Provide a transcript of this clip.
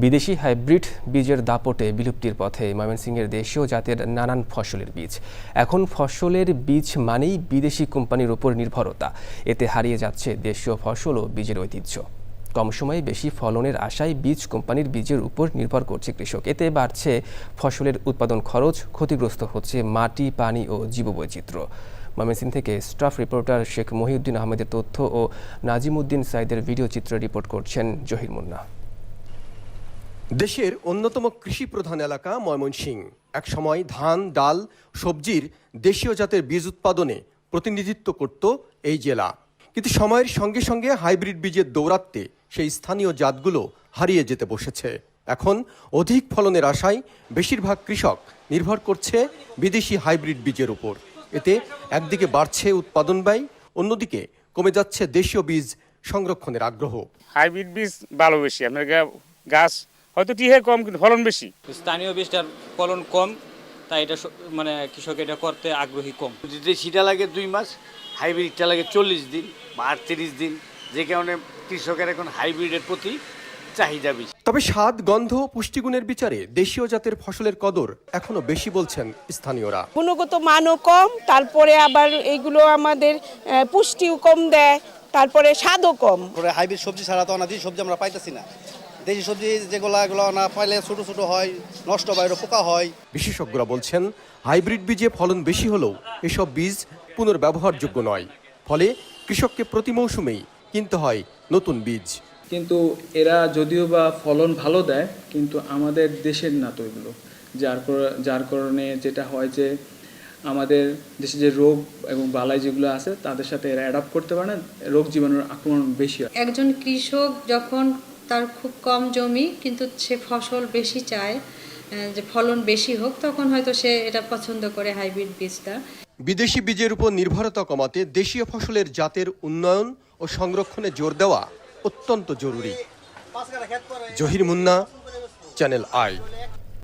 বিদেশি হাইব্রিড বীজের দাপটে বিলুপ্তির পথে ময়মনসিংহের দেশীয় জাতের নানান ফসলের বীজ। এখন ফসলের বীজ মানেই বিদেশি কোম্পানির উপর নির্ভরতা। এতে হারিয়ে যাচ্ছে দেশীয় ফসল ও বীজের ঐতিহ্য। কম সময়ে বেশি ফলনের আশায় বীজ কোম্পানির বীজের উপর নির্ভর করছে কৃষক। এতে বাড়ছে ফসলের উৎপাদন খরচ, ক্ষতিগ্রস্ত হচ্ছে মাটি, পানি ও জীববৈচিত্র্য। ময়মনসিংহ থেকে স্টাফ রিপোর্টার শেখ মহিউদ্দিন আহমেদের তথ্য ও নাজিমুদ্দিন সাইদের ভিডিও চিত্র রিপোর্ট করছেন জহির মুন্না। দেশের অন্যতম কৃষি প্রধান এলাকা ময়মনসিংহ একসময় ধান, ডাল, সবজির দেশীয় জাতের বীজ উৎপাদনে প্রতিনিধিত্ব করত এই জেলা। কিন্তু সময়ের সঙ্গে সঙ্গে হাইব্রিড বীজের দৌরাত্মে সেই স্থানীয় জাতগুলো হারিয়ে যেতে বসেছে। এখন অধিক ফলনের আশায় বেশিরভাগ কৃষক নির্ভর করছে বিদেশি হাইব্রিড বীজের উপর। এতে একদিকে বাড়ছে উৎপাদন ব্যয়, অন্যদিকে কমে যাচ্ছে দেশীয় বীজ সংরক্ষণের আগ্রহ। হাইব্রিড বীজ ভালো বেশি। গাছ হয়তো টিহে কম কিন্তু ফলন বেশি। স্থানীয় বীজটার ফলন কম তাই এটা মানে কৃষক এটা করতে আগ্রহী কম। যদি সেটা লাগে দুই মাস হাইব্রিডটা লাগে চল্লিশ দিন বা আটত্রিশ দিন যে কারণে কৃষকের এখন হাইব্রিডের প্রতি চাহিদা বেশি। তবে স্বাদ গন্ধ পুষ্টিগুণের বিচারে দেশীয় জাতের ফসলের কদর এখনও বেশি বলছেন স্থানীয়রা। গুণগত মানও কম তারপরে আবার এগুলো আমাদের পুষ্টিও কম দেয় তারপরে স্বাদও কম। হাইব্রিড সবজি ছাড়া তো অনাদি সবজি আমরা পাইতেছি না। দেশি সবজি যেগুলো এগুলো না পাইলে ছোট ছোট হয় নষ্ট বাইরে পোকা হয়। বিশেষজ্ঞরা বলছেন হাইব্রিড বীজে ফলন বেশি হলেও এসব বীজ পুনর্ব্যবহারযোগ্য নয়। ফলে কৃষককে প্রতি মৌসুমেই কিনতে হয় নতুন বীজ। কিন্তু এরা যদিও বা ফলন ভালো দেয় কিন্তু আমাদের দেশের না তো এগুলো। যার যার কারণে যেটা হয় যে আমাদের দেশে যে রোগ এবং বালাই যেগুলো আছে তাদের সাথে এরা অ্যাডাপ্ট করতে পারে না রোগ জীবাণুর আক্রমণ বেশি হয়। একজন কৃষক যখন তার খুব কম জমি, কিন্তু সে ফসল বেশি চায় যে ফলন বেশি হোক, তখন হয়তো সে এটা পছন্দ করে হাইব্রিড বীজটা। বিদেশি বীজের উপর নির্ভরতা কমাতে দেশীয় ফসলের জাতের উন্নয়ন ও সংরক্ষণে জোর দেওয়া অত্যন্ত জরুরি। Zahir Munna, channel I.